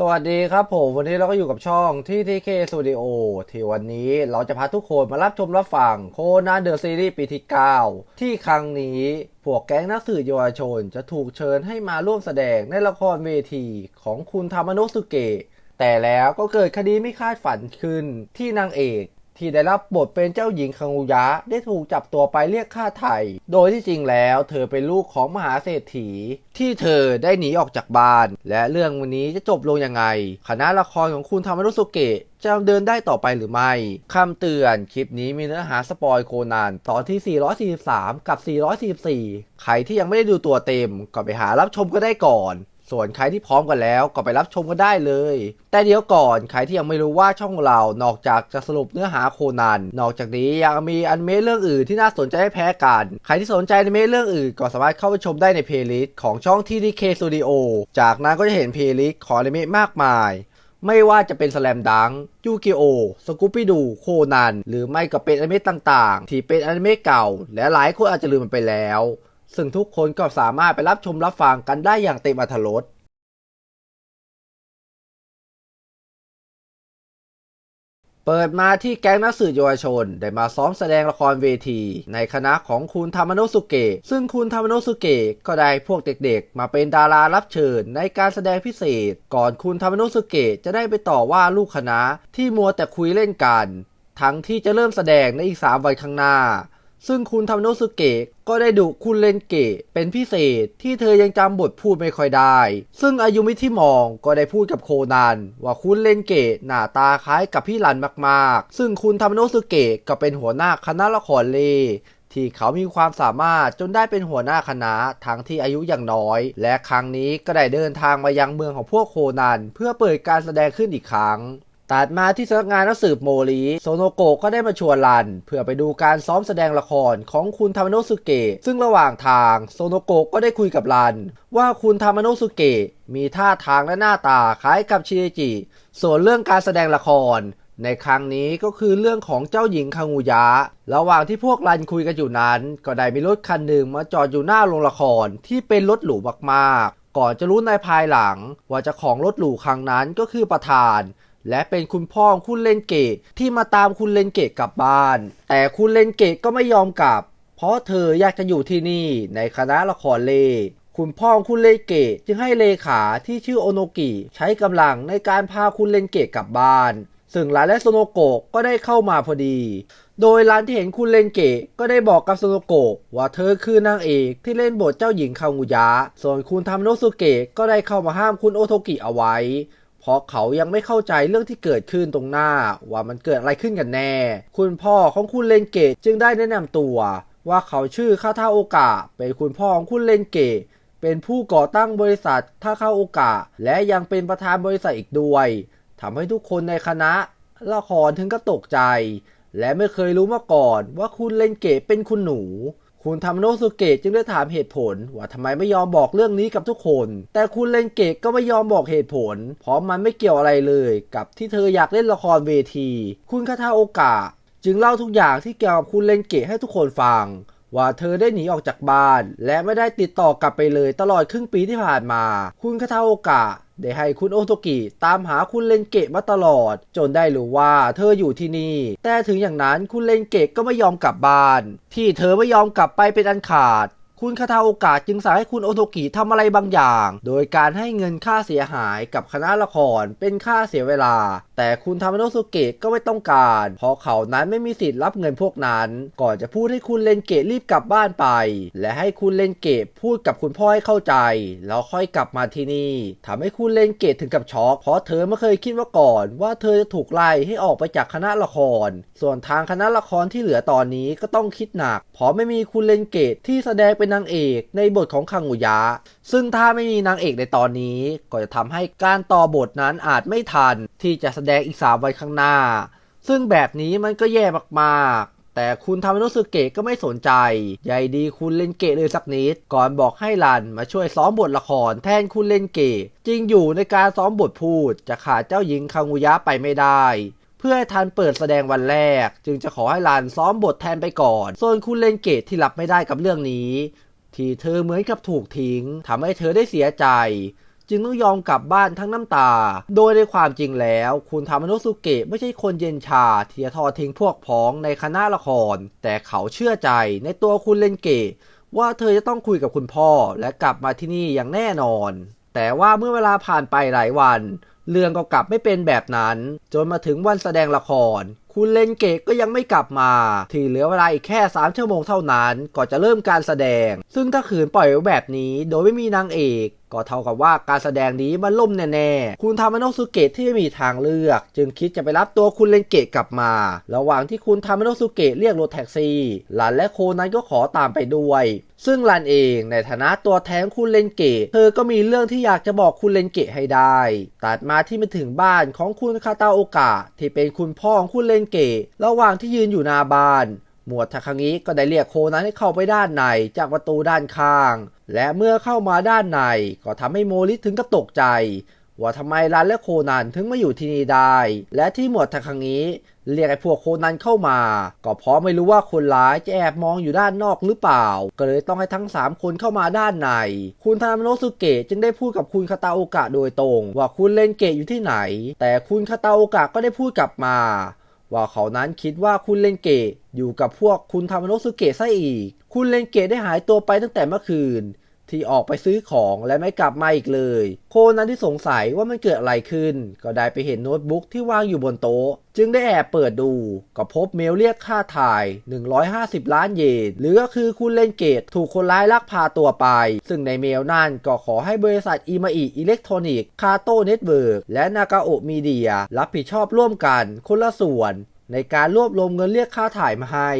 สวัสดีครับผมวันนี้เราก็อยู่กับช่องที่ทีเคสตูดิโอที่วันนี้เราจะพาทุกคนมารับชมรับฟังโคนันเดอะซีรีส์ปีที่ 9 ที่ครั้งนี้พวกแก๊งนักสืบเยาวชน จะถูกเชิญให้มาร่วมแสดงในละครเวทีของคุณธรรมโนสุเกะแต่แล้วก็เกิดคดีไม่คาดฝันขึ้นที่นางเอก ที่ได้รับบทเป็นเจ้าหญิงคังุยะได้ถูกจับตัวไปเรียกค่าไถ่โดยที่จริงแล้วเธอเป็นลูกของมหาเศรษฐี ที่เธอได้หนีออกจากบ้าน และเรื่องวันนี้จะจบลงยังไง คณะละครของคุณทามารุสุเกะจะเดินได้ต่อไปหรือไม่ คำเตือนคลิปนี้มีเนื้อหาสปอยโคนันตอนที่ 443 กับ 444 ใครที่ยังไม่ได้ดูตัวเต็มก็ไปหารับชมก็ได้ก่อน ส่วนใครที่พร้อมกันแล้วก็ไปรับชมกันได้เลย แต่เดี๋ยวก่อนใครที่ยังไม่รู้ว่าช่องเรา นอกจากจะสรุปเนื้อหาโคนัน นอกจากนี้ยังมีอนิเมะเรื่องอื่นที่น่าสนใจไม่แพ้กัน ใครที่สนใจอนิเมะเรื่องอื่นก็สามารถเข้าไปชมได้ในเพลย์ลิสต์ของช่อง TDK Studio จากนั้นก็จะเห็นเพลย์ลิสต์ของอนิเมะมากมายไม่ว่าจะเป็นสแลมดังยูกิโอ สกูปิดู โคนัน หรือไม่ก็เป็นอนิเมะต่างๆ ที่เป็นอนิเมะเก่า และหลายคนอาจจะลืมมันไปแล้ว ซึ่งทุกคนก็สามารถไปรับชมรับฟังกันได้อย่างเต็มอรรถรสเปิดมาที่แก๊งนักสืบเยาวชน ได้มาซ้อมแสดงละครเวที ในคณะของคุณทามาโนสุเกะซึ่งคุณทามาโนสุเกะก็ได้พวกเด็กๆ มาเป็นดารารับเชิญในการแสดงพิเศษ ก่อนคุณทามาโนสุเกะจะได้ไปต่อว่าลูกคณะที่มัวแต่คุยเล่นกัน ทั้งที่จะเริ่มแสดงในอีก 3 วันข้างหน้า ซึ่งคุณทำโนสุเกะ ก็ได้ดุคุณเลนเกะเป็นพิเศษที่เธอยังจำบทพูดไม่ค่อยได้ ซึ่งอายุมิที่มองก็ได้พูดกับโคนันว่าคุณเลนเกะหน้าตาคล้ายกับพี่รันมากๆ ซึ่งคุณทำโนสุเกะก็เป็นหัวหน้าคณะละครเลที่เขามีความสามารถจนได้เป็นหัวหน้าคณะทั้งที่อายุอย่างน้อย และครั้งนี้ก็ได้เดินทางมายังเมืองของพวกโคนันเพื่อเปิดการแสดงขึ้นอีกครั้ง ตัดมาที่สำนักงานนักสืบโมริโซโนโกะก็ได้มาชวนรัน เพื่อไปดูการซ้อมแสดงละครของคุณทามาโนสุเกะซึ่งระหว่างทางโซโนโกะก็ได้คุยกับรัน ว่าคุณทามาโนสุเกะมีท่าทางและหน้าตาคล้ายกับชิเนจิ ส่วนเรื่องการแสดงละคร ในครั้งนี้ก็คือเรื่องของเจ้าหญิงคังุยะ ระหว่างที่พวกรันคุยกันอยู่นั้น ก็ได้มีรถคันหนึ่งมาจอดอยู่หน้าโรงละครที่เป็นรถหรูมากๆ ก่อนจะรู้ในภายหลังว่าเจ้าของรถหรูครั้งนั้นก็คือประธาน และเป็นคุณพ่อของคุณเลนเกตที่มาตามคุณเลนเกตกลับบ้าน แต่คุณเลนเกตก็ไม่ยอมกลับ เพราะเธออยากจะอยู่ที่นี่ในคณะละครเล่คุณพ่อของคุณเลนเกตจึงให้เลขาที่ชื่อโอโนกิใช้กำลังในการพาคุณเลนเกตกลับบ้าน ซึ่งร้านและโซโนโกะก็ได้เข้ามาพอดี โดยร้านที่เห็นคุณเลนเกะก็ได้บอกกับโซโนโกะว่าเธอคือนางเอกที่เล่นบทเจ้าหญิงคางูยะ ส่วนคุณทามโนสุเกะก็ได้เข้ามาห้ามคุณโอโทกิเอาไว้ เพราะเขายังไม่เข้าใจเรื่องที่เกิดขึ้นตรงหน้า ว่ามันเกิดอะไรขึ้นกันแน่ คุณพ่อของคุณเลนเกะจึงได้แนะนำตัว ว่าเขาชื่อคาทาโอกะเป็นคุณพ่อของคุณเลนเกะเป็นผู้ก่อตั้งบริษัทท่าข้าโอกะและยังเป็นประธานบริษัทอีกด้วยทำให้ทุกคนในคณะละครถึงก็ตกใจ และไม่เคยรู้มาก่อนว่าคุณเลนเกะเป็นคุณหนู คุณทำโนสุเกะจึงได้ถามเหตุผล ว่าทำไมไม่ยอมบอกเรื่องนี้กับทุกคน แต่คุณเลนเกะก็ไม่ยอมบอกเหตุผล เพราะมันไม่เกี่ยวอะไรเลย กับที่เธออยากเล่นละครเวที คุณคาทาโอกะจึงเล่าทุกอย่างที่เกี่ยวกับคุณเลนเกะให้ทุกคนฟังว่าเธอได้หนีออกจากบ้าน และไม่ได้ติดต่อกลับไปเลยตลอดครึ่งปีที่ผ่านมา คุณคาทาโอกะ ได้ให้คุณโอโตกิตามหาคุณเลนเกะมาตลอด จนได้รู้ว่าเธออยู่ที่นี่ แต่ถึงอย่างนั้นคุณเลนเกะก็ไม่ยอมกลับบ้าน ที่เธอไม่ยอมกลับไปเป็นอันขาดคุณคาทาโอกะจึงสั่งให้คุณโอโตกิทำอะไรบางอย่าง โดยการให้เงินค่าเสียหายกับคณะละครเป็นค่าเสียเวลา แต่คุณทามาโนสุเกะก็ไม่ต้องการ เพราะเขานั้นไม่มีสิทธิ์รับเงินพวกนั้น ก่อนจะพูดให้คุณเลนเกะรีบกลับบ้านไป และให้คุณเลนเกะพูดกับคุณพ่อให้เข้าใจ แล้วค่อยกลับมาที่นี่ทำให้คุณเลนเกะถึงกับช็อก เพราะเธอไม่เคยคิดมาก่อน ว่าเธอจะถูกไล่ให้ออกไปจากคณะละคร ส่วนทางคณะละครที่เหลือตอนนี้ก็ต้องคิดหนัก เพราะไม่มีคุณเลนเกตที่แสดงเป็นนางเอกในบทของคังอุยะ ซึ่งถ้าไม่มีนางเอกในตอนนี้ ก็จะทำให้การต่อบทนั้นอาจไม่ทัน ที่จะแสดงอีกสามวันข้างหน้า ซึ่งแบบนี้มันก็แย่มากๆ แต่คุณทามาโนสุเกะก็ไม่สนใจใยดีคุณเลนเกะเลยสักนิด ก่อนบอกให้รันมาช่วยซ้อมบทละครแทนคุณเลนเกะจริงอยู่ในการซ้อมบทพูด จะขาดเจ้าหญิงคังอุยะไปไม่ได้เพื่อให้ทันเปิดแสดงวันแรก จึงจะขอให้รันซ้อมบทแทนไปก่อน ส่วนคุณเลนเกตที่รับไม่ได้กับเรื่องนี้ ที่เธอเหมือนกับถูกทิ้งทำให้เธอได้เสียใจ จึงต้องยอมกลับบ้านทั้งน้ำตา โดยในความจริงแล้ว คุณทามาโนะสุเกะไม่ใช่คนเย็นชาที่จะทอทิ้งพวกพ้องในคณะละคร แต่เขาเชื่อใจในตัวคุณเลนเกะว่าเธอจะต้องคุยกับคุณพ่อและกลับมาที่นี่อย่างแน่นอน แต่ว่าเมื่อเวลาผ่านไปหลายวัน เรื่องก็กลับไม่เป็นแบบนั้น จนมาถึงวันแสดงละคร คุณเลนเกตก็ยังไม่กลับมา ที่เหลือเวลาอีกแค่ 3 ชั่วโมงเท่านั้นก่อนจะเริ่มการแสดง ซึ่งถ้าขืนปล่อยแบบนี้โดยไม่มีนางเอก ก็เท่ากับว่าการแสดงนี้มันล่มแน่ๆ คุณทามาโนสุเกะที่ไม่มีทางเลือก จึงคิดจะไปรับตัวคุณเลนเกตกลับมา ระหว่างที่คุณทามาโนสุเกะเรียกรถแท็กซี่ หลันและโคนั้นก็ขอตามไปด้วย ซึ่งลันเองในฐานะตัวแทนคุณเลนเกตเธอก็มีเรื่องที่อยากจะบอกคุณเลนเกตให้ได้ ตัดมาที่มาถึงบ้านของคุณคาตาโอกะที่เป็นคุณพ่อของคุณเลนเกตระหว่างที่ยืนอยู่หน้าบ้าน หมวดทาคังิก็ได้เรียกโคนั้นให้เข้าไปด้านในจากประตูด้านข้าง และเมื่อเข้ามาด้านในก็ทำให้โมริถึงกับตกใจ ว่าทำไมรันและโคนันถึงมาอยู่ที่นี่ได้ และที่หมวดทาคังิเรียกไอ้พวกโคนันเข้ามา ก็เพราะไม่รู้ว่าคนร้ายจะแอบมองอยู่ด้านนอกหรือเปล่า ก็เลยต้องให้ทั้ง 3 คนเข้ามาด้านใน คุณทามาโนสุเกะจึงได้พูดกับคุณคาตาโอกะโดยตรง ว่าคุณเลนเกะอยู่ที่ไหน แต่คุณคาตาโอกะก็ได้พูดกลับมา ว่าเขานั้นคิดว่าคุณเลนเกะอยู่กับพวกคุณทามาโนะสุเกะซะอีก คุณเลนเกะได้หายตัวไปตั้งแต่เมื่อคืน ที่ออกไปซื้อของและไม่กลับมาอีกเลย โคนันที่สงสัยว่ามันเกิดอะไรขึ้น ก็ได้ไปเห็นโน้ตบุ๊กที่วางอยู่บนโต๊ะ จึงได้แอบเปิดดู ก็พบเมลเรียกค่าถ่าย 150 ล้านเยน หรือก็คือคุณเลนเกตถูกคนร้ายลักพาตัวไป ซึ่งในเมลนั่นก็ขอให้บริษัทอิมาอิอิเล็กทรอนิกส์คาโตเน็ตเวิร์กและนากาโอมีเดียรับผิดชอบร่วมกันคนละส่วน ในการรวบรวมเงินเรียกค่าถ่ายมาให้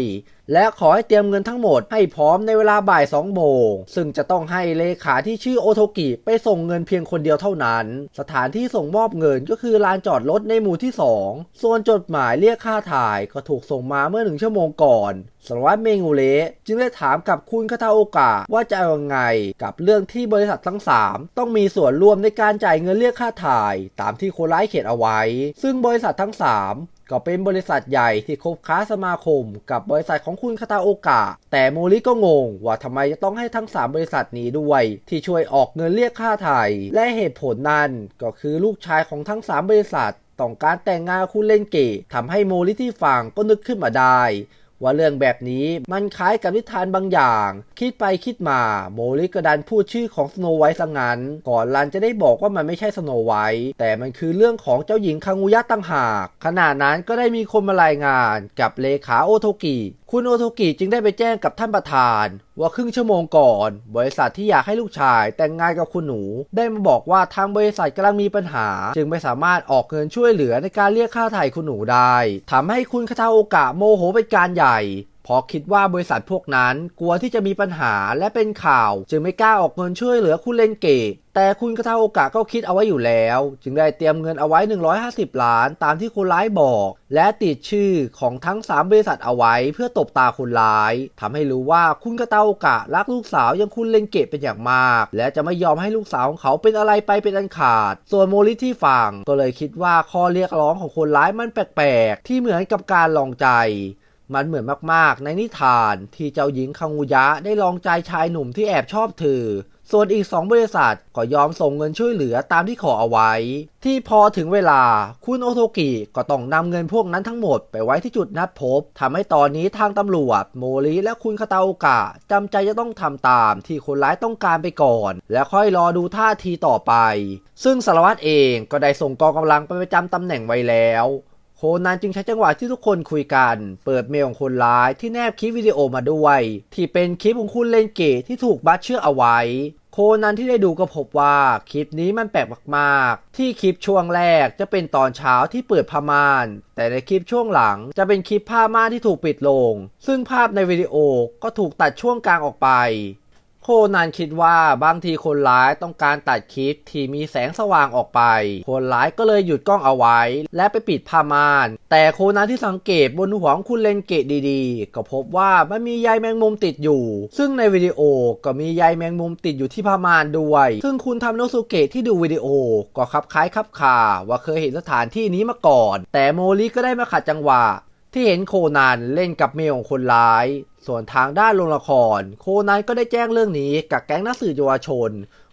และขอให้เตรียมเงินทั้งหมดให้พร้อมในเวลาบ่าย2โมง ซึ่งจะต้องให้เลขาที่ชื่อโอโทกิไปส่งเงินเพียงคนเดียวเท่านั้น สถานที่ส่งมอบเงินก็คือลานจอดรถในหมู่ที่ 2 ส่วนจดหมายเรียกค่าถ่ายก็ถูกส่งมาเมื่อหนึ่งชั่วโมงก่อนสารวัตรเมงูเละจึงได้ถามกับคุณคาทาโอกะว่าจะเอายังไง กับเรื่องที่บริษัททั้ง 3 ต้องมีส่วนร่วมในการจ่ายเงินเรียกค่าถ่าย ตามที่คนร้ายเขียนเอาไว้ ซึ่งบริษัททั้ง 3 ก็เป็นบริษัทใหญ่ที่คบค้าสมาคม กับบริษัทของคุณคาตาโอกะ แต่โมริก็งงว่าทำไมจะต้องให้ทั้ง 3 บริษัทนี้ด้วย ที่ช่วยออกเงินเรียกค่าไถ่และเหตุผลนั้นก็คือลูกชายของทั้ง 3 บริษัทต้องการแต่งงานคุณเล่นเกะทำให้โมริที่ฟังก็นึกขึ้นมาได้ ว่าเรื่องแบบนี้มันคล้ายกับนิทานบางอย่าง คิดไปคิดมาโมลิก็ดันพูดชื่อของสโนไวท์ซะงั้น ก่อนลันจะได้บอกว่ามันไม่ใช่สโนไวท์แต่มันคือเรื่องของเจ้าหญิงคังุยะตั้งหาก ขณะนั้นก็ได้มีคนมารายงานกับเลขาโอโทกิ คุณโอโทกิจึงได้ไปแจ้งกับท่านประธาน ว่าครึ่งชั่วโมงก่อน บริษัทที่อยากให้ลูกชายแต่งงานกับคุณหนู ได้มาบอกว่าทางบริษัทกำลังมีปัญหา จึงไม่สามารถออกเงินช่วยเหลือในการเรียกค่าไถ่คุณหนูได้ทำให้คุณคาทาโอกะโมโหเป็นการใหญ่ พราะคิดว่าบริษัทพวกนั้นกลัวที่จะมีปัญหาและเป็นข่าว จึงไม่กล้าออกเงินช่วยเหลือคุณเลนเกตแต่คุณคาทาโอกะก็คิดเอาไว้อยู่แล้ว จึงได้เตรียมเงินเอาไว้ 150 ล้านตามที่คนร้ายบอก และติดชื่อของทั้ง 3 บริษัทเอาไว้เพื่อตบตาคนร้ายทำให้รู้ว่าคุณคาตาโอกะรักลูกสาวยังคุณเลนเกตเป็นอย่างมาก และจะไม่ยอมให้ลูกสาวของเขาเป็นอะไรไปเป็นอันขาด ส่วนโมริที่ฟังก็เลยคิดว่าข้อเรียกร้องของคนร้ายมันแปลกๆที่เหมือนกับการลองใจ มันเหมือนมากๆ ในนิทานที่เจ้าหญิงคังุยะได้ลองใจชายหนุ่มที่แอบชอบเธอ ส่วนอีกสองบริษัทก็ยอมส่งเงินช่วยเหลือตามที่ขอเอาไว้ ที่พอถึงเวลาคุณโอโทกิก็ต้องนำเงินพวกนั้นทั้งหมดไปไว้ที่จุดนัดพบทำให้ตอนนี้ทางตำรวจ โมริและคุณคาตาโอกะจำใจจะต้องทำตามที่คนร้ายต้องการไปก่อน และค่อยรอดูท่าทีต่อไป ซึ่งสารวัตรเองก็ได้ส่งกองกำลังไปประจำตำแหน่งไว้แล้ว โคนันจึงใช้จังหวะที่ทุกคนคุยกัน เปิดเมลของคนร้ายที่แนบคลิปวิดีโอมาด้วย ที่เป็นคลิปของคุณเลนเกตที่ถูกบัตเชื่อเอาไว้ โคนันที่ได้ดูก็พบว่าคลิปนี้มันแปลกมากๆ ที่คลิปช่วงแรกจะเป็นตอนเช้าที่เปิดผ้าม่าน แต่ในคลิปช่วงหลังจะเป็นคลิปผ้าม่านที่ถูกปิดลง ซึ่งภาพในวิดีโอก็ถูกตัดช่วงกลางออกไป โคนันคิดว่าบางทีคนร้ายต้องการตัดคลิปที่มีแสงสว่างออกไป คนร้ายก็เลยหยุดกล้องเอาไว้ และไปปิดผ้าม่าน แต่โคนันที่สังเกตบนหัวของคุณเลนเกตดีๆ ก็พบว่ามันมีใยแมงมุมติดอยู่ ซึ่งในวิดีโอก็มีใยแมงมุมติดอยู่ที่ผ้าม่านด้วย ซึ่งคุณทำโนสุเกะที่ดูวิดีโอก็คับคล้ายคับคาว่าเคยเห็นสถานที่นี้มาก่อน แต่โมริก็ได้มาขัดจังหวะ ที่เห็นโคนันเล่นกับเมลของคนร้าย ส่วนทางด้านโรงละคร โคนันก็ได้แจ้งเรื่องนี้กับแก๊งนักสืบเยาวชน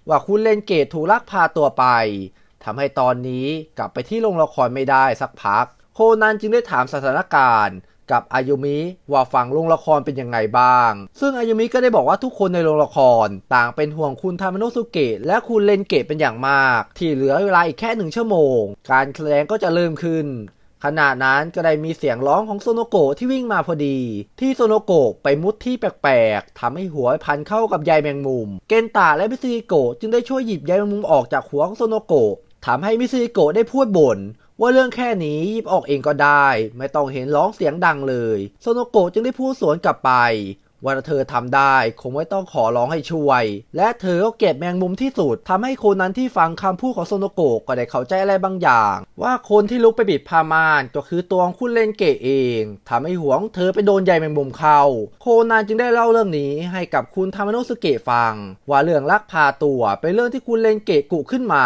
ว่าคุณเลนเกตถูกลักพาตัวไปทำให้ตอนนี้กลับไปที่โรงละครไม่ได้สักพัก โคนันจึงได้ถามสถานการณ์กับอายุมิว่าฝั่งโรงละครเป็นยังไงบ้าง ซึ่งอายุมิก็ได้บอกว่าทุกคนในโรงละคร ต่างเป็นห่วงคุณทามาโนสุเกะและคุณเลนเกตเป็นอย่างมาก ที่เหลือเวลาอีกแค่หนึ่งชั่วโมง การแสดงก็จะเริ่มขึ้น ขณะนั้นก็ได้มีเสียงร้องของโซโนโกะที่วิ่งมาพอดี ที่โซโนโกะไปมุดที่แปลกๆทำให้หัวพันเข้ากับใยแมงมุม เกนตาและมิซึโกะจึงได้ช่วยหยิบใยแมงมุมออกจากหัวของโซโนโกะทำให้มิซึโกะได้พูดบ่นว่าเรื่องแค่นี้หยิบออกเองก็ได้ ไม่ต้องเห็นร้องเสียงดังเลย โซโนโกะจึงได้พูดสวนกลับไป ว่าเธอทำได้คงไม่ต้องขอร้องให้ช่วย และเธอก็เก็บแมงมุมที่สุดทำให้คนนั้นที่ฟังคำพูดของโซโนโกะก็ได้เข้าใจอะไรบางอย่าง ว่าคนที่ลุกไปบิดผ้ามานก็คือตัวของคุณเลนเกะเองทำให้หัวของเธอไปโดนใยแมงมุมเข้า โคนันจึงได้เล่าเรื่องนี้ให้กับคุณทามาโนสุเกะฟัง ว่าเรื่องลักพาตัวเป็นเรื่องที่คุณเลนเกะกุขึ้นมา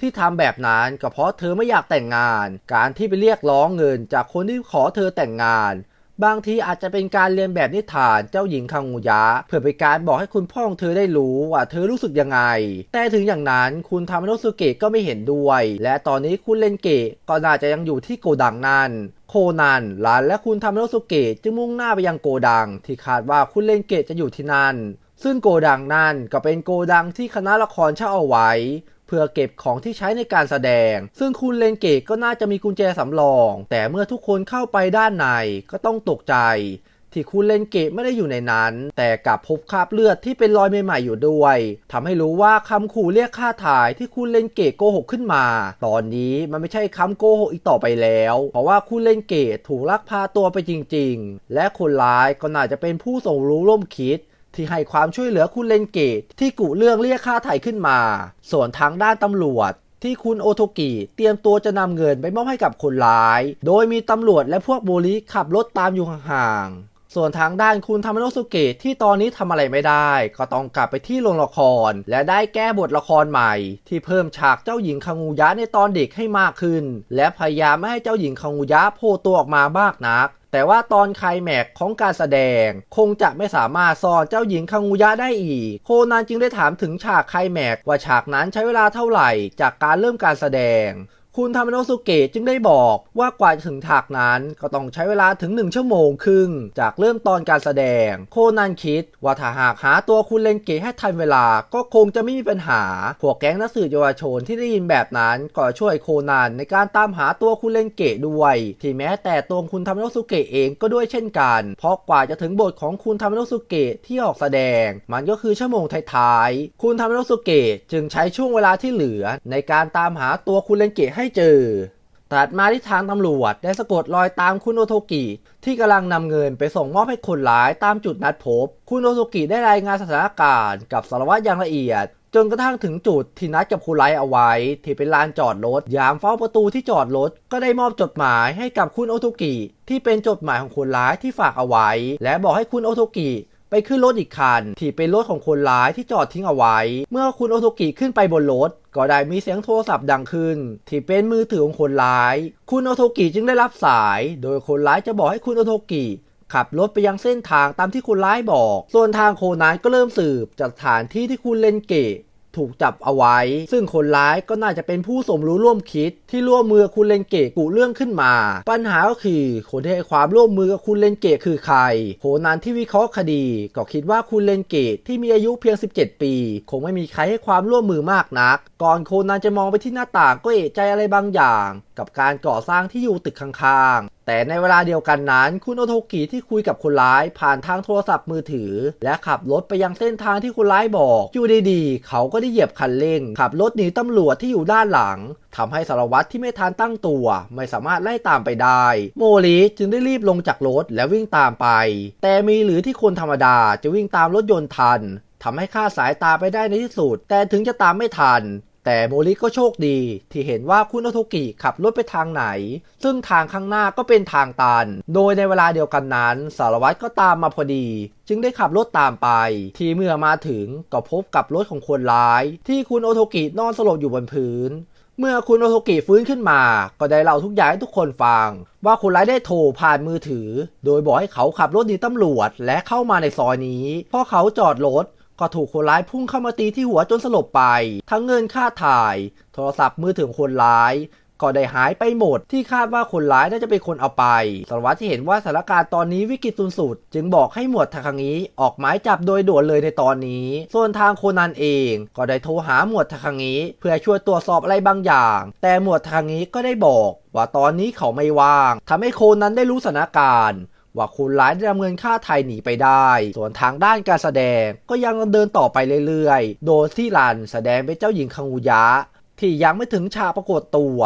ที่ทำแบบนั้นก็เพราะเธอไม่อยากแต่งงาน การที่ไปเรียกร้องเงินจากคนที่ขอเธอแต่งงาน บางทีอาจจะเป็นการเรียนแบบนิทานเจ้าหญิงคังงูยะ เพื่อเป็นการบอกให้คุณพ่อของเธอได้รู้ว่าเธอรู้สึกยังไง แต่ถึงอย่างนั้นคุณทามาโนสุเกะก็ไม่เห็นด้วย และตอนนี้คุณเลนเกะก็น่าจะยังอยู่ที่โกดังนั่นโคนันหลานและคุณทามาโนสุเกะจึงมุ่งหน้าไปยังโกดัง ที่คาดว่าคุณเลนเกะจะอยู่ที่นั่นซึ่งโกดังนั่นก็เป็นโกดังที่คณะละครเช่าเอาไว้ เพื่อเก็บของที่ใช้ในการแสดง ซึ่งคุณเลนเกตก็น่าจะมีกุญแจสำรอง แต่เมื่อทุกคนเข้าไปด้านในก็ต้องตกใจ ที่คุณเลนเกตไม่ได้อยู่ในนั้น แต่กลับพบคราบเลือดที่เป็นรอยใหม่ๆอยู่ด้วยทำให้รู้ว่าคำขู่เรียกค่าถ่ายที่คุณเลนเกตโกหกขึ้นมา ตอนนี้มันไม่ใช่คำโกหกอีกต่อไปแล้ว เพราะว่าคุณเลนเกตถูกลักพาตัวไปจริง ๆ และคนร้ายก็น่าจะเป็นผู้ส่งรู้ร่วมคิด ที่ให้ความช่วยเหลือคุณเลนเกตที่กุเรื่องเรียกค่าไถ่ขึ้นมา ส่วนทางด้านตำรวจที่คุณโอโทกิเตรียมตัวจะนำเงินไปมอบให้กับคนร้าย โดยมีตำรวจและพวกโบลิขับรถตามอยู่ห่างๆ ส่วนทางด้านคุณทามาโนะสุเกะที่ตอนนี้ทำอะไรไม่ได้ ก็ต้องกลับไปที่โรงละคร และได้แก้บทละครใหม่ ที่เพิ่มฉากเจ้าหญิงคังูยะในตอนเด็กให้มากขึ้น และพยายามไม่ให้เจ้าหญิงคังูยะโผล่ตัวออกมามากนัก แต่ว่าตอนไคลแม็กของการแสดง คงจะไม่สามารถซ่อนเจ้าหญิงคังูยะได้อีก โคนันจึงได้ถามถึงฉากไคลแม็กว่าฉากนั้นใช้เวลาเท่าไหร่ จากการเริ่มการแสดง คุณทามาโนสุเกะจึงได้บอกว่ากว่าจะถึงฉากนั้นก็ต้องใช้เวลาถึง 1 ชั่วโมงครึ่ง จากเริ่มตอนการแสดง โคนันคิด ว่าถ้าหากหาตัวคุณเลนเกะให้ทันเวลาก็คงจะไม่มีปัญหา พวกแก๊งนักสืบเยาวชนที่ได้ยินแบบนั้นก็ช่วยโคนันในการตามหาตัวคุณเลนเกะด้วย ที่แม้แต่ตัวคุณทามาโนสุเกะเองก็ด้วยเช่นกัน เพราะกว่าจะถึงบทของคุณทามาโนสุเกะที่ออกแสดง มันก็คือชั่วโมงท้ายๆคุณทามาโนสุเกะจึงใช้ช่วงเวลาที่เหลือ ในการตามหาตัวคุณเลนเกะให้เจอ ตัดมาที่ทางตำรวจได้สะกดรอยตามคุณโอโทกิ ที่กำลังนำเงินไปส่งมอบให้คนร้ายตามจุดนัดพบ คุณโอโทกิได้รายงานสถานการณ์กับสารวัตรอย่างละเอียด จนกระทั่งถึงจุดที่นัดกับคนร้ายเอาไว้ ที่เป็นลานจอดรถ ยามเฝ้าประตูที่จอดรถก็ได้มอบจดหมายให้กับคุณโอโทกิ ที่เป็นจดหมายของคนร้ายที่ฝากเอาไว้ และบอกให้คุณโอโทกิไปขึ้นรถอีกคัน ที่เป็นรถของคนร้ายที่จอดทิ้งเอาไว้ เมื่อคุณโอโทกิขึ้นไปบนรถ ก็ได้มีเสียงโทรศัพท์ดังขึ้น ที่เป็นมือถือของคนร้าย คุณโอโทกิจึงได้รับสาย โดยคนร้ายจะบอกให้คุณโอโทกิขับรถไปยังเส้นทางตามที่คนร้ายบอก ส่วนทางโคนันก็เริ่มสืบจากสถานที่ที่คุณเลนเกะ ถูกจับเอาไว้ ซึ่งคนร้ายก็น่าจะเป็นผู้สมรู้ร่วมคิด ที่ร่วมมือคุณเลนเกะกุเรื่องขึ้นมา ปัญหาก็คือคนที่ให้ความร่วมมือกับคุณเลนเกะคือใครโคนันที่วิเคราะห์คดี ก็คิดว่าคุณเลนเกตที่มีอายุเพียง 17 ปี คงไม่มีใครให้ความร่วมมือมากนัก ก่อนโคนันจะมองไปที่หน้าต่างก็เอะใจอะไรบางอย่าง กับการก่อสร้างที่อยู่ตึกข้างๆ แต่ในเวลาเดียวกันนั้น คุณโอโทกิที่คุยกับคนร้ายผ่านทางโทรศัพท์มือถือ และขับรถไปยังเส้นทางที่คนร้ายบอก อยู่ดีๆ เขาก็ได้เหยียบคันเร่ง ขับรถหนีตำรวจที่อยู่ด้านหลังทำให้สารวัตรที่ไม่ทันตั้งตัว ไม่สามารถไล่ตามไปได้ โมริจึงได้รีบลงจากรถและวิ่งตามไป แต่มีหรือที่คนธรรมดาจะวิ่งตามรถยนต์ทันทำให้คลาสายตาไปได้ในที่สุด แต่ถึงจะตามไม่ทัน แต่โมริก็โชคดีที่เห็นว่าคุณโอโทกิขับรถไปทางไหน ซึ่งทางข้างหน้าก็เป็นทางตัน โดยในเวลาเดียวกันนั้น สารวัตรก็ตามมาพอดี จึงได้ขับรถตามไป ที่เมื่อมาถึงก็พบกับรถของคนร้าย ที่คุณโอโทกินอนสลบอยู่บนพื้น เมื่อคุณโอโทกิฟื้นขึ้นมา ก็ได้เล่าทุกอย่างให้ทุกคนฟัง ว่าคนร้ายได้โทรผ่านมือถือ โดยบอกให้เขาขับรถหนีตำรวจและเข้ามาในซอยนี้พอเขาจอดรถ ก็ถูกคนร้ายพุ่งเข้ามาตีที่หัวจนสลบไป ทั้งเงินค่าถ่าย โทรศัพท์มือถือของคนร้ายก็ได้หายไปหมดที่คาดว่าคนร้ายน่าจะเป็นคนเอาไปสารวัตรที่เห็นว่าสถานการณ์ตอนนี้วิกฤตสุดๆจึงบอกให้หมวดทาคังิออกหมายจับโดยด่วนเลยในตอนนี้ ส่วนทางโคนันเอง ก็ได้โทรหาหมวดทาคังิเพื่อช่วยตรวจสอบอะไรบางอย่าง แต่หมวดทาคังิก็ได้บอก ว่าตอนนี้เขาไม่ว่างทำให้โคนันได้รู้สถานการณ์ ว่าคนร้ายได้นำเงินค่าไทยหนีไปได้ ส่วนทางด้านการแสดงก็ยังเดินต่อไปเรื่อยๆ โดยที่รันแสดงเป็นเจ้าหญิงคังอุยะ ที่ยังไม่ถึงฉากปรากฏตัว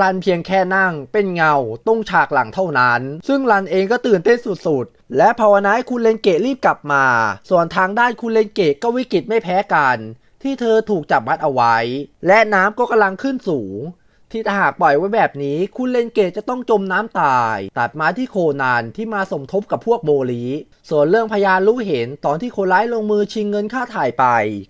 รันเพียงแค่นั่งเป็นเงาตรงฉากหลังเท่านั้น ซึ่งรันเองก็ตื่นเต้นสุดๆ และภาวนาให้คุณเลนเกตรีบกลับมา ส่วนทางด้านคุณเลนเกตก็วิกฤตไม่แพ้กัน ที่เธอถูกจับมัดเอาไว้ และน้ำก็กำลังขึ้นสูง ที่ถ้าหากปล่อยไว้แบบนี้คุณเลนเกตจะต้องจมน้ำตาย ตัดมาที่โคนันที่มาสมทบกับพวกโมลี ส่วนเรื่องพยานรู้เห็นตอนที่คนร้ายลงมือชิงเงินค่าถ่ายไป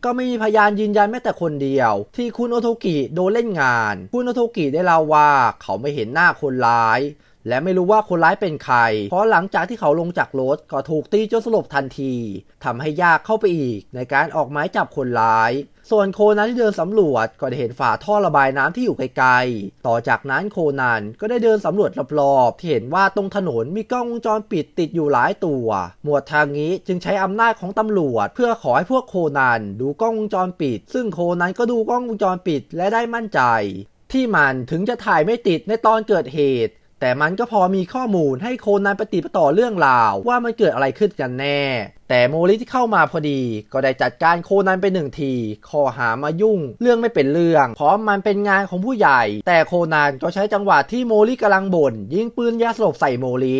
ก็ไม่มีพยานยืนยันแม้แต่คนเดียว ที่คุณโอโทกิโดนเล่นงาน คุณโอโทกิได้เล่าว่าเขาไม่เห็นหน้าคนร้าย และไม่รู้ว่าคนร้ายเป็นใคร เพราะหลังจากที่เขาลงจากรถก็ถูกตีจนสลบทันทีทำให้ยากเข้าไปอีกในการออกหมายจับคนร้าย ส่วนโคนันที่เดินสำรวจก็ได้เห็นฝาท่อระบายน้ำที่อยู่ไกลๆ ต่อจากนั้นโคนันก็ได้เดินสำรวจรอบๆที่เห็นว่าตรงถนนมีกล้องวงจรปิดติดอยู่หลายตัว หมวดทางนี้จึงใช้อำนาจของตำรวจ เพื่อขอให้พวกโคนันดูกล้องวงจรปิด ซึ่งโคนันก็ดูกล้องวงจรปิดและได้มั่นใจ ที่มันถึงจะถ่ายไม่ติดในตอนเกิดเหตุ แต่มันก็พอมีข้อมูลให้โคนันปฏิปต่อเรื่องราว ว่ามันเกิดอะไรขึ้นกันแน่ แต่โมริที่เข้ามาพอดี ก็ได้จัดการโคนันไปหนึ่งทีข้อหามายุ่ง เรื่องไม่เป็นเรื่อง เพราะมันเป็นงานของผู้ใหญ่ แต่โคนันก็ใช้จังหวะที่โมริกำลังบ่นยิงปืนยาสลบใส่โมริ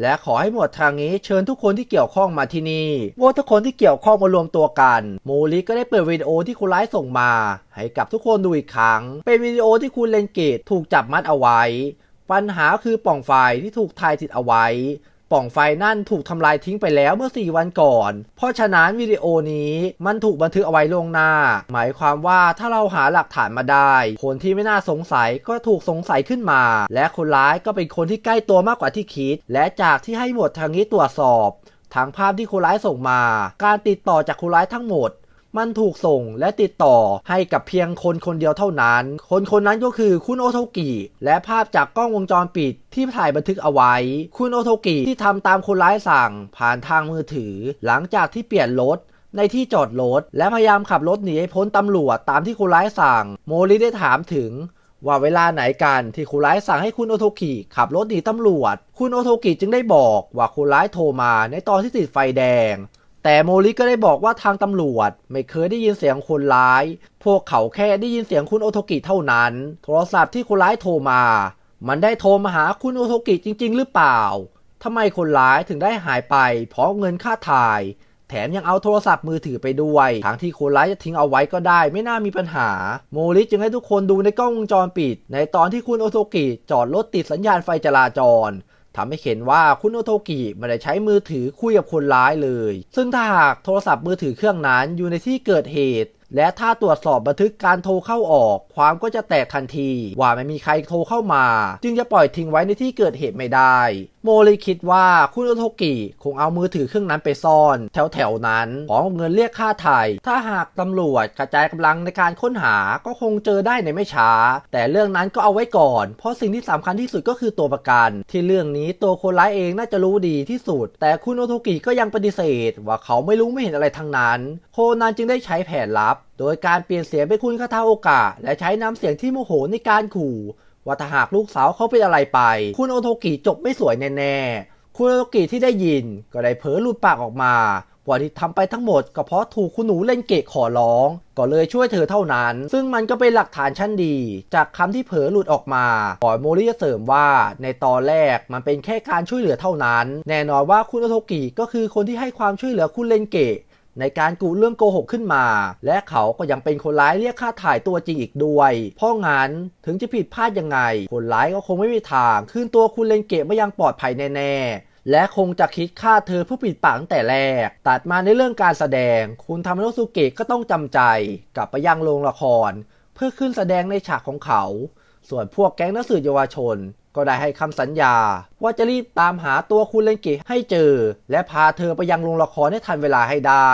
และขอให้หมวดทางนี้เชิญทุกคนที่เกี่ยวข้องมาที่นี่ว่าทุกคนที่เกี่ยวข้องมารวมตัวกัน โมริก็ได้เปิดวิดีโอที่คุณร้ายส่งมา ให้กับทุกคนดูอีกครั้ง เป็นวิดีโอที่คุณเลนเกตถูกจับมัดเอาไว้ ปัญหาคือปล่องไฟที่ถูกถ่ายติดเอาไว้ ปล่องไฟนั่นถูกทำลายทิ้งไปแล้วเมื่อ 4 วันก่อน เพราะฉะนั้นวิดีโอนี้มันถูกบันทึกเอาไว้ลงหน้า หมายความว่าถ้าเราหาหลักฐานมาได้ คนที่ไม่น่าสงสัยก็ถูกสงสัยขึ้นมา และคนร้ายก็เป็นคนที่ใกล้ตัวมากกว่าที่คิด และจากที่ให้หมวดทางนี้ตรวจสอบทางภาพที่คนร้ายส่งมา การติดต่อจากคนร้ายทั้งหมด มันถูกส่งและติดต่อให้กับเพียงคนคนเดียวเท่านั้น คนคนนั้นก็คือคุณโอโทกิและภาพจากกล้องวงจรปิดที่ถ่ายบันทึกเอาไว้ คุณโอโทกิที่ทำตามคนร้ายสั่ง ผ่านทางมือถือ หลังจากที่เปลี่ยนรถในที่จอดรถและพยายามขับรถหนีให้พ้นตำรวจตามที่คนร้ายสั่ง โมริได้ถามถึงว่าเวลาไหนกันที่คนร้ายสั่งให้คุณโอโทกิขับรถหนีตำรวจ คุณโอโทกิจึงได้บอกว่าคนร้ายโทรมาในตอนที่ติดไฟแดง แต่โมริก็ได้บอกว่าทางตำรวจไม่เคยได้ยินเสียงคนร้าย พวกเขาแค่ได้ยินเสียงคุณโอโทกิเท่านั้น โทรศัพท์ที่คนร้ายโทรมา มันได้โทรมาหาคุณโอโทกิจริง ๆ หรือเปล่าทำไมคนร้ายถึงได้หายไป เพราะเงินค่าถ่าย แถมยังเอาโทรศัพท์มือถือไปด้วยทางที่คนร้ายจะทิ้งเอาไว้ก็ได้ ไม่น่ามีปัญหา โมริจึงให้ทุกคนดูในกล้องวงจรปิด ในตอนที่คุณโอโทกิจอดรถติดสัญญาณไฟจราจร ทำให้เห็นว่าคุณโอโทกิไม่ได้ใช้มือถือคุยกับคนร้ายเลย ซึ่งถ้าหากโทรศัพท์มือถือเครื่องนั้นอยู่ในที่เกิดเหตุ และถ้าตรวจสอบบันทึกการโทรเข้าออก ความก็จะแตกทันที ว่าไม่มีใครโทรเข้ามา จึงจะปล่อยทิ้งไว้ในที่เกิดเหตุไม่ได้ โมริคิดว่าคุณโอโทกิคงเอามือถือเครื่องนั้นไปซ่อน แถวแถวๆนั้นพร้อมกับเงินเรียกค่าไถ่ถ้าหากตำรวจกระจายกำลังในการค้นหาก็คงเจอได้ในไม่ช้า แต่เรื่องนั้นก็เอาไว้ก่อน เพราะสิ่งที่สำคัญที่สุดก็คือตัวประกัน ที่เรื่องนี้ตัวคนร้ายเองน่าจะรู้ดีที่สุด แต่คุณโอโทกิก็ยังปฏิเสธ ว่าเขาไม่รู้ไม่เห็นอะไรทั้งนั้น โคนันจึงได้ใช้แผนลับ โดยการเปลี่ยนเสียงเป็นคุณคาทาโอกะ และใช้น้ำเสียงที่โมโหในการขู่ ว่าถ้าหากลูกสาวเขาเป็นอะไรไป คุณโอโทกิจบไม่สวยแน่ๆ คุณโอโทกิที่ได้ยินก็ได้เผลอหลุดปากออกมาว่าที่ทำไปทั้งหมดก็เพราะถูกคุณหนูเล่นเกะขอร้อง ก็เลยช่วยเธอเท่านั้น ซึ่งมันก็เป็นหลักฐานชั้นดี จากคำที่เผลอหลุดออกมาก่อนโมริจะเสริมว่าในตอนแรกมันเป็นแค่การช่วยเหลือเท่านั้น แน่นอนว่าคุณโอโทกิก็คือคนที่ให้ความช่วยเหลือคุณเล่นเกะ ในการกูเรื่องโกหกขึ้นมา และเขาก็ยังเป็นคนร้ายเรียกค่าถ่ายตัวจริงอีกด้วย เพราะงั้นถึงจะผิดพลาดยังไง คนร้ายก็คงไม่มีทางคืนตัวคุณเลนเกะมายังปลอดภัยแน่ๆ และคงจะคิดฆ่าเธอเพื่อปิดปากตั้งแต่แรก ตัดมาในเรื่องการแสดง คุณทามโนสุเกะก็ต้องจำใจ กลับไปยังโรงละคร เพื่อขึ้นแสดงในฉากของเขา ส่วนพวกแก๊งนักสืบเยาวชน ก็ได้ให้คำสัญญา ว่าจะรีบตามหาตัวคุณเลนเกะให้เจอ และพาเธอไปยังโรงละครให้ทันเวลาให้ได้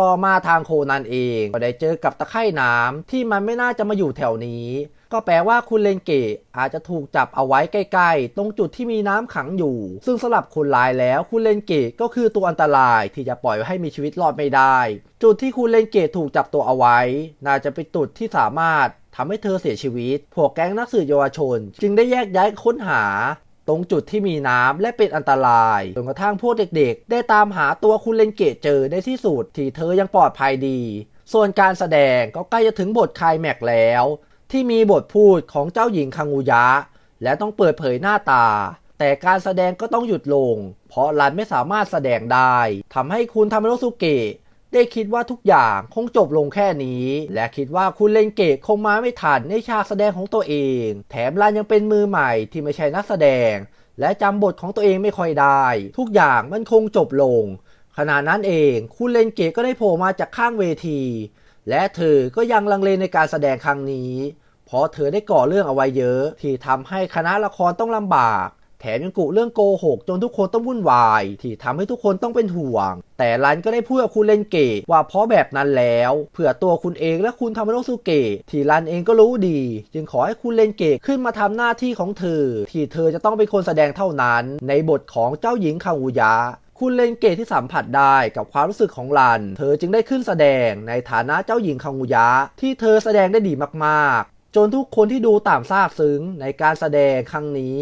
ต่อมาทางโคนันเองก็ได้เจอกับตะไคร่น้ำที่มันไม่น่าจะมาอยู่แถวนี้ ก็แปลว่าคุณเลนเกะอาจจะถูกจับเอาไว้ใกล้ๆ ตรงจุดที่มีน้ำขังอยู่ ซึ่งสำหรับคนร้ายแล้วคุณเลนเกะก็คือตัวอันตรายที่จะปล่อยให้มีชีวิตรอดไม่ได้ จุดที่คุณเลนเกะถูกจับตัวเอาไว้ น่าจะเป็นจุดที่สามารถ ทำให้เธอเสียชีวิต พวกแก๊งนักสืบเยาวชน จึงได้แยกย้ายค้นหา ตรงจุดที่มีน้ำและเป็นอันตรายจนกระทั่งพวกเด็กๆ ได้ตามหาตัวคุณเลนเกะเจอในที่สุดที่เธอยังปลอดภัยดี ส่วนการแสดงก็ใกล้จะถึงบทคลายแม็กแล้ว ที่มีบทพูดของเจ้าหญิงคังุยะ และต้องเปิดเผยหน้าตา แต่การแสดงก็ต้องหยุดลง เพราะรันไม่สามารถแสดงได้ทำให้คุณทามโนสุเกะ ได้คิดว่าทุกอย่างคงจบลงแค่นี้ และคิดว่าคุณเลนเกะคงมาไม่ทันในฉากแสดงของตัวเอง แถมรันยังเป็นมือใหม่ที่ไม่ใช่นักแสดง และจำบทของตัวเองไม่ค่อยได้ ทุกอย่างมันคงจบลง ขณะนั้นเองคุณเลนเกะก็ได้โผล่มาจากข้างเวที และเธอก็ยังลังเลในการแสดงครั้งนี้ เพราะเธอได้ก่อเรื่องเอาไว้เยอะ ที่ทำให้คณะละครต้องลำบาก แถมยังกุเรื่องโกหกจนทุกคนต้องวุ่นวาย ที่ทำให้ทุกคนต้องเป็นห่วง แต่รันก็ได้พูดกับคุณเลนเกะว่าเพราะแบบนั้นแล้วเผื่อตัวคุณเองและคุณทามาโนสุเกะที่รันเองก็รู้ดี จึงขอให้คุณเลนเกะขึ้นมาทำหน้าที่ของเธอ ที่เธอจะต้องเป็นคนแสดงเท่านั้น ในบทของเจ้าหญิงคางูยะคุณเลนเกตที่สัมผัสได้กับความรู้สึกของลัน เธอจึงได้ขึ้นแสดงในฐานะเจ้าหญิงคังุยะ ที่เธอแสดงได้ดีมากๆ จนทุกคนที่ดูต่างซาบซึ้งในการแสดงครั้งนี้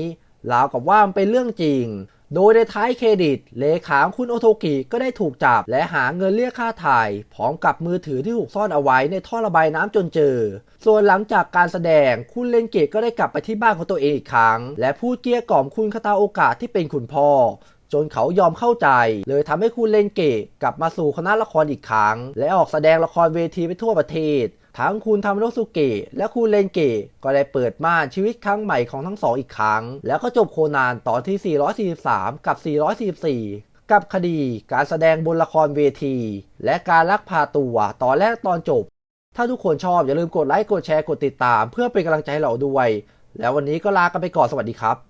ราวกับว่ามันเป็นเรื่องจริง โดยในท้ายเครดิต เลขาคุณโอโทกิก็ได้ถูกจับ และหาเงินเรียกค่าถ่าย พร้อมกับมือถือที่ถูกซ่อนเอาไว้ในท่อระบายน้ำจนเจอ ส่วนหลังจากการแสดงคุณเลนเกตก็ได้กลับไปที่บ้านของตัวเองอีกครั้ง และพูดเกลี้ยกล่อมคุณคาตาโอกะที่เป็นคุณพ่อจนเขายอมเข้าใจ เลยทำให้คุณเลนเกะกลับมาสู่คณะละครอีกครั้ง และออกแสดงละครเวทีไปทั่วประเทศ ทั้งคุณทามโนสุเกะและคุณเลนเกะก็ได้เปิดม่านชีวิตครั้งใหม่ของทั้งสองอีกครั้ง แล้วก็จบโคนันตอนที่ 443 กับ 444 กับคดีการแสดงบนละครเวที และการลักพาตัวตอนแรกตอนจบ ถ้าทุกคนชอบอย่าลืมกดไลค์กดแชร์กดติดตาม เพื่อเป็นกำลังใจให้เราด้วย แล้ววันนี้ก็ลากันไปก่อนสวัสดีครับ